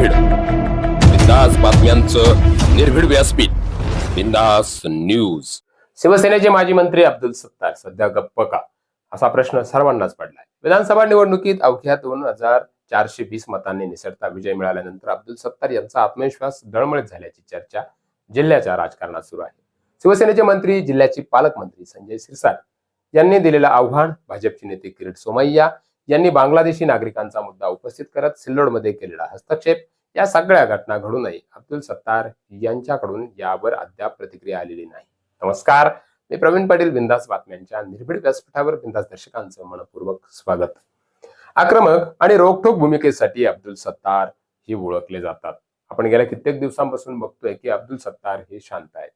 निर्भीड बिंदास बातम्यांचं निर्भीड व्यासपीठ. बिंदास न्यूज. शिवसेनेचे माजी मंत्री अब्दुल सत्तार सध्या गप्प का? असा प्रश्न सर्वांनाच पडलाय. विधानसभा निवडणुकीत अवघ्या दोन हजार चारशे वीस मतांनी निसटता विजय मिळाल्यानंतर अब्दुल सत्तार यांचा आत्मविश्वास दळमळीत झाल्याची चर्चा जिल्ह्याच्या राजकारणात सुरू आहे. शिवसेनेचे मंत्री जिल्ह्याचे पालकमंत्री संजय सिरसाट यांनी दिलेलं आव्हान भाजपचे नेते किरीट सोमय्या यांनी बांगलादेशी नागरिकांचा मुद्दा उपस्थित करत सिल्लोडमध्ये केलेला हस्तक्षेप. या सगळ्या घटना घडूनही अब्दुल सत्तार यांच्याकडून यावर अद्याप प्रतिक्रिया आलेली नाही. नमस्कार मी प्रवीण पाटील बिंदास बातम्यांच्या निर्भीड व्यासपीठावर बिंदास दर्शकांचं मनपूर्वक स्वागत. आक्रमक आणि रोखोक भूमिकेसाठी अब्दुल सत्तार हे ओळखले जातात. आपण गेल्या कित्येक दिवसांपासून बघतोय की अब्दुल सत्तार हे शांत आहेत.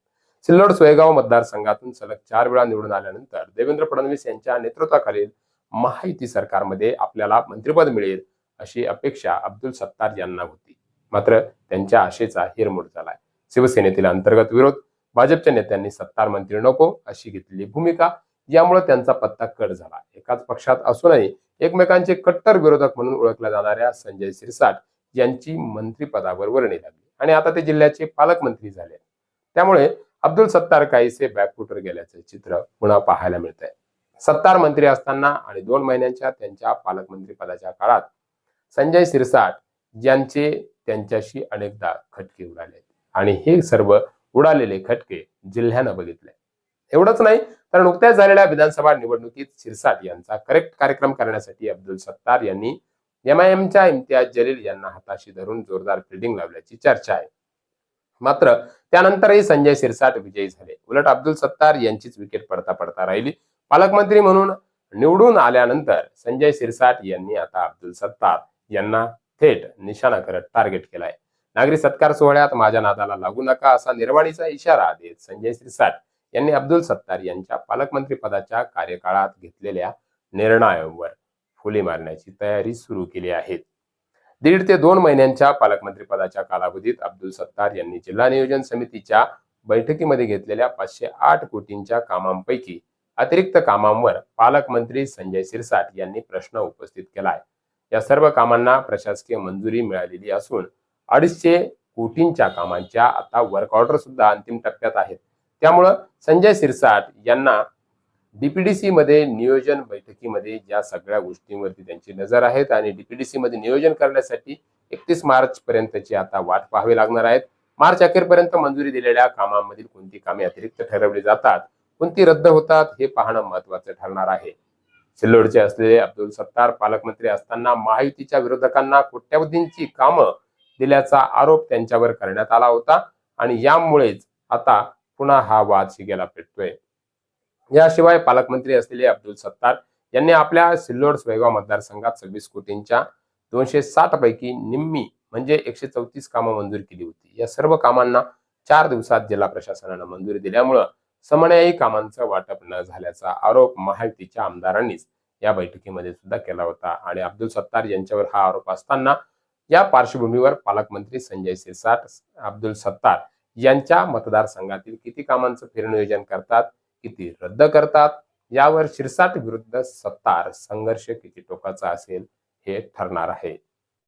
सिल्लोड सोयगाव मतदारसंघातून सलग चार वेळा निवडून आल्यानंतर देवेंद्र फडणवीस यांच्या नेतृत्वाखालील महायुती सरकारमध्ये आपल्याला मंत्रिपद मिळेल अशी अपेक्षा अब्दुल सत्तार यांना होती. मात्र त्यांच्या आशेचा हिरमोड झालाय. शिवसेनेतील अंतर्गत विरोध भाजपच्या नेत्यांनी सत्तार मंत्री नको अशी घेतलेली भूमिका यामुळे त्यांचा पत्ता कट झाला. एकाच पक्षात असूनही एकमेकांचे कट्टर विरोधक म्हणून ओळखल्या जाणाऱ्या संजय सिरसाट यांची मंत्रीपदावर वर्णी लागली. आणि आता ते जिल्ह्याचे पालकमंत्री झाले. त्यामुळे अब्दुल सत्तार काहीसे बॅकफुटर गेल्याचे चित्र पुन्हा पाहायला मिळत आहे सत्तार मंत्री असताना आणि दोन महिन्यांच्या त्यांच्या पालकमंत्री पदाच्या काळात संजय सिरसाट यांचे त्यांच्याशी अनेकदा खटके उडाले. आणि हे सर्व उडालेले खटके जिल्ह्यानं बघितले. एवढंच नाही तर नुकत्याच झालेल्या विधानसभा निवडणुकीत सिरसाट यांचा करेक्ट कार्यक्रम करण्यासाठी अब्दुल सत्तार यांनी एमआयएमच्या इम्तियाज जलील यांना हाताशी धरून जोरदार फिल्डिंग लावल्याची चर्चा आहे. मात्र त्यानंतरही संजय सिरसाट विजयी झाले. उलट अब्दुल सत्तार यांचीच विकेट पडता पडता राहिली. पालकमंत्री म्हणून निवडून आल्यानंतर संजय सिरसाट यांनी आता अब्दुल सत्तार यांना थेट निशाणा करत टार्गेट केलाय. नागरी सत्कार सोहळ्यात माझ्या नादाला लागू नका असा निर्वाणीचा इशारा देत संजय सिरसाट यांनी अब्दुल सत्तार यांच्या पालकमंत्री पदाच्या कार्यकाळात घेतलेल्या निर्णयांवर फुले मारण्याची तयारी सुरू केली आहे. दीड ते दोन महिन्यांच्या पालकमंत्री पदाच्या कालावधीत अब्दुल सत्तार यांनी जिल्हा नियोजन समितीच्या बैठकीमध्ये घेतलेल्या पाचशे आठ कोटींच्या कामांपैकी अतिरिक्त कामांवर पालकमंत्री संजय सिरसाट यांनी प्रश्न उपस्थित केलाय. या सर्व कामांना प्रशासकीय मंजुरी मिळालेली असून अडीचशे कोटींच्या कामांच्या आता वर्क ऑर्डर सुद्धा अंतिम टप्प्यात आहेत. त्यामुळं संजय सिरसाट यांना डीपीडीसी मध्ये नियोजन बैठकीमध्ये ज्या सगळ्या गोष्टींवरती त्यांची नजर आहेत आणि डीपीडीसी मध्ये नियोजन करण्यासाठी एकतीस मार्च पर्यंतची आता वाट पाहावी लागणार आहेत. मार्च अखेरपर्यंत मंजुरी दिलेल्या कामांमधील कोणती कामे अतिरिक्त ठरवली जातात? कोणती रद्द होतात हे पाहणं महत्वाचं ठरणार आहे. सिल्लोडचे असलेले अब्दुल सत्तार पालकमंत्री असताना महायुतीच्या विरोधकांना कोट्यवधींची कामं दिल्याचा आरोप त्यांच्यावर करण्यात आला होता आणि यामुळेच आता पुन्हा हा वाद शिगेला पेटतोय. याशिवाय पालकमंत्री असलेले अब्दुल सत्तार यांनी आपल्या सिल्लोड सोयगाव मतदारसंघात सव्वीस कोटींच्या दोनशे साठ पैकी निम्मी म्हणजे एकशे चौतीस कामं मंजूर केली होती. या सर्व कामांना चार दिवसात जिल्हा प्रशासनानं मंजुरी दिल्यामुळं समन्यायी कामांचं वाटप न झाल्याचा आरोप महायुतीच्या आमदारांनीच या बैठकीमध्ये सुद्धा केला होता. आणि अब्दुल सत्तार यांच्यावर हा आरोप असताना या पार्श्वभूमीवर पालकमंत्री संजय सिरसाट अब्दुल सत्तार यांच्या मतदारसंघातील किती कामांचं फेरनियोजन करतात किती रद्द करतात यावर शिरसाट विरुद्ध सत्तार संघर्ष किती टोकाचा असेल हे ठरणार आहे.